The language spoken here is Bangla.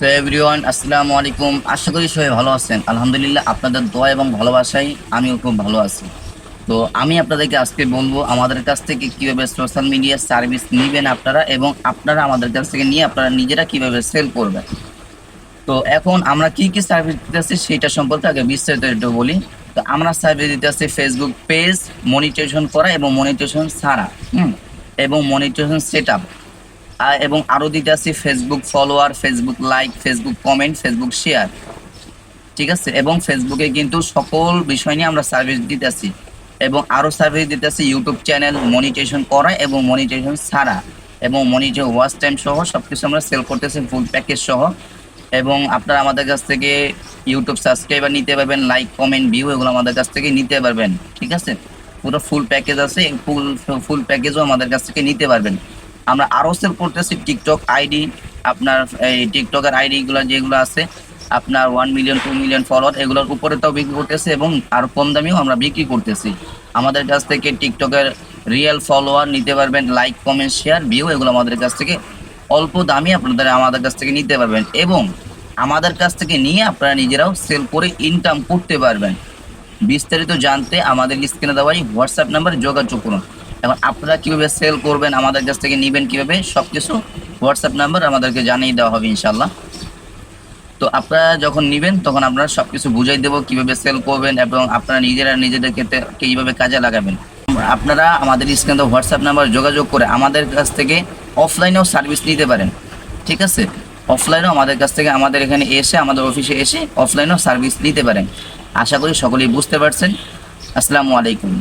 তো এভরিওয়ান, আসসালামু আলাইকুম। আশা করি সবাই ভালো আছেন। আলহামদুলিল্লাহ আপনাদের দোয়া এবং ভালোবাসায় আমিও খুব ভালো আছি। তো আমি আপনাদেরকে আজকে বলব আমাদের কাছ থেকে কীভাবে সোশ্যাল মিডিয়া সার্ভিস নেবেন আপনারা এবং আপনারা আমাদের কাছ থেকে নিয়ে আপনারা নিজেরা কীভাবে সেল করবেন। তো এখন আমরা কি কি সার্ভিস দিতেছি সেটা সম্পর্কে আগে বিস্তারিত একটু বলি। তো আমরা সার্ভিস দিতেছি ফেসবুক পেজ মনিটাইজেশন করা এবং মনিটাইজেশন ছাড়া, হুম, এবং মনিটাইজেশন সেট আপ এবং আরও দিতে আছি Facebook follower Facebook like Facebook comment Facebook share ঠিক আছে? এবং ফেসবুকে কিন্তু সকল বিষয় নিয়ে আমরা সার্ভিস দিতেছি। এবং আরও সার্ভিস দিতেছি ইউটিউব চ্যানেল মনিটাইজেশন করা এবং মনিটাইজেশন ছাড়া। এবং মনিটাইজ ওয়াচ টাইম সহ সব কিছু আমরা সেল করতেছি ফুল প্যাকেজ সহ। এবং আপনারা আমাদের কাছ থেকে ইউটিউব সাবস্ক্রাইবার নিতে পারবেন লাইক কমেন্ট ভিউ এগুলো আমাদের কাছ থেকে নিতে পারবেন। ঠিক আছে? পুরো ফুল প্যাকেজ আছে ফুল ফুল প্যাকেজও আমাদের কাছ থেকে নিতে পারবেন। আমরা আরও সেল করতেছি টিকটক আইডি আপনার এই টিকটকের আইডিগুলো যেগুলো আছে, আপনার one million two million follower এগুলোর উপরে তাও বিক্রি করতেছে এবং আর কম দামেও আমরা বিক্রি করতেছি। আমাদের কাছ থেকে টিকটকের রিয়েল ফলোয়ার নিতে পারবেন লাইক কমেন্ট শেয়ার ভিউ এগুলো আমাদের কাছ থেকে অল্প দামে আপনাদের আমাদের কাছ থেকে নিতে পারবেন এবং আমাদের কাছ থেকে নিয়ে আপনারা নিজেরাও সেল করে ইনকাম করতে পারবেন। বিস্তারিত জানতে আমাদের স্ক্রিনে দেওয়া এই হোয়াটসঅ্যাপ নাম্বারে যোগাযোগ করুন। এখন আপনারা কীভাবে সেল করবেন, আমাদের কাছ থেকে নেবেন কীভাবে সব কিছু হোয়াটসঅ্যাপ নাম্বার আমাদেরকে জানিয়ে দেওয়া হবে ইনশাল্লাহ তো আপনারা যখন নেবেন, তখন আপনারা সব কিছু বুঝাই দেবো কীভাবে সেল করবেন এবং আপনারা নিজেরা নিজেদের ক্ষেত্রে কীভাবে কাজে লাগাবেন। আপনারা আমাদের স্ক্রিনে হোয়াটসঅ্যাপ নাম্বার যোগাযোগ করে আমাদের কাছ থেকে অফলাইনেও সার্ভিস নিতে পারেন, ঠিক আছে? অফলাইনেও আমাদের কাছ থেকে আমাদের এখানে এসে, আমাদের অফিসে এসে অফলাইনেও সার্ভিস নিতে পারেন। আশা করি সকলেই বুঝতে পারছেন। আসসালামু আলাইকুম।